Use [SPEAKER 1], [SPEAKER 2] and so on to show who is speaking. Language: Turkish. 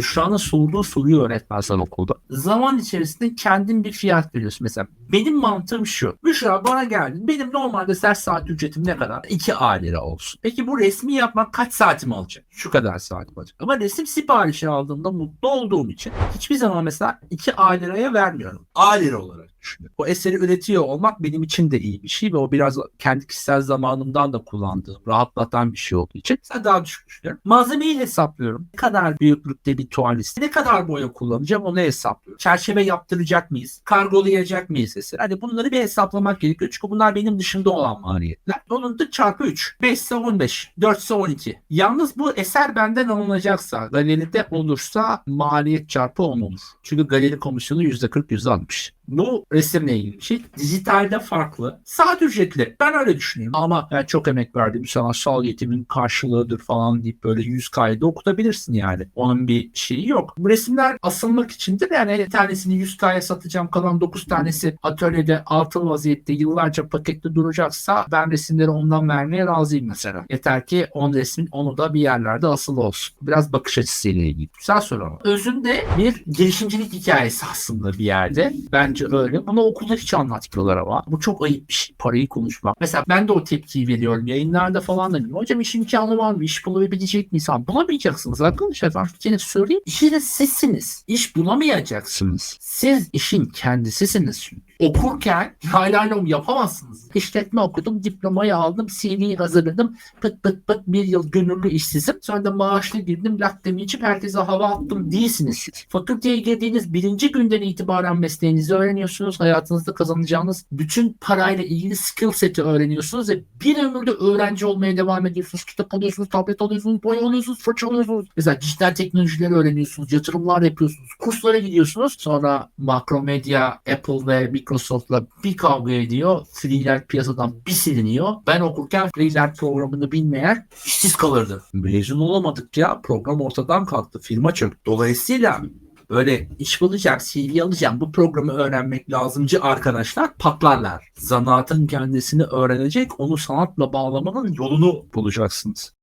[SPEAKER 1] Büşra'nın sorduğu soruyu öğretmen sana okulda. Zaman içerisinde kendin bir fiyat veriyorsun. Mesela benim mantığım şu. Büşra bana geldin. Benim normalde ders saat ücretim ne kadar? 2 A lira olsun. Peki bu resmi yapmak kaç saatimi alacak? Şu kadar saat alacak. Ama resim siparişi aldığımda mutlu olduğum için hiçbir zaman mesela 2 A liraya vermiyorum. A lira olarak. O eseri üretiyor olmak benim için de iyi bir şey ve o biraz kendi kişisel zamanımdan da kullandığım, rahatlatan bir şey olduğu için sen daha düşük düşünüyorum. Malzemeyi hesaplıyorum. Ne kadar büyüklükte bir tuval istedim, ne kadar boya kullanacağım onu hesaplıyorum. Çerçeve yaptıracak mıyız? Kargolayacak mıyız eseri? Hani bunları bir hesaplamak gerekiyor. Çünkü bunlar benim dışında olan maliyetler. Onun da çarpı 3. 5 ise 15. 4 ise 12. Yalnız bu eser benden alınacaksa, galeride olursa maliyet çarpı 10 olur. Çünkü galeri komisyonu %40, %60. Bu resimle ilgili bir şey. Dijitalde farklı. Saat ücretli. Ben öyle düşünüyorum. Ama ben çok emek verdiğim sanatsal eğitimin karşılığıdır falan deyip böyle 100 kaydı okutabilirsin yani. Onun bir şeyi yok. Bu resimler asılmak içindir. Yani bir tanesini 100 kaya satacağım. Kalan 9 tanesi atölyede altın vaziyette yıllarca pakette duracaksa ben resimleri ondan vermeye razıyım mesela. Yeter ki 10 resmin onu da bir yerlerde asılı olsun. Biraz bakış açısıyla ilgili. Güzel soru ama. Özünde bir girişimcilik hikayesi aslında bir yerde. Bence öyle. Ama okulda hiç anlatmıyorlar ama. Bu çok ayıp bir şey. Parayı konuşmak. Mesela ben de o tepkiyi veriyorum. Yayınlarda falan da diyorum. Hocam iş imkanı var mı? İş bulabilecek miyiz? Ha, Bulamayacaksınız arkadaşlar. Ben kere söyleyeyim. İşiniz sizsiniz. İş bulamayacaksınız. Siz işin kendisisiniz çünkü. Okurken haylalom yapamazsınız. İşletme okudum, diplomayı aldım, CV'yi hazırladım. Pıt pıt pıt bir yıl gönüllü işsizim. Sonra da maaşlı girdim, lattemi içip herkese hava attım değilsiniz siz. Fakülteye girdiğiniz birinci günden itibaren mesleğinizi öğreniyorsunuz. Hayatınızda kazanacağınız bütün parayla ilgili skill seti öğreniyorsunuz ve bir ömürde öğrenci olmaya devam ediyorsunuz. Kitap alıyorsunuz, tablet alıyorsunuz, boya alıyorsunuz, fırça alıyorsunuz. Mesela dijital teknolojileri öğreniyorsunuz, yatırımlar yapıyorsunuz, kurslara gidiyorsunuz. Sonra Macromedia, Apple ve Microsoft'la bir kavga ediyor. Freeler piyasadan bir siliniyor. Ben okurken Freeler programını bilmeyen işsiz kalırdı. Mezun olamadıkça program ortadan kalktı. Firma çöktü. Dolayısıyla böyle iş bulacak, CV alacağım bu programı öğrenmek lazımcı arkadaşlar patlarlar. Zanaatın kendisini öğrenecek, onu sanatla bağlamanın yolunu bulacaksınız.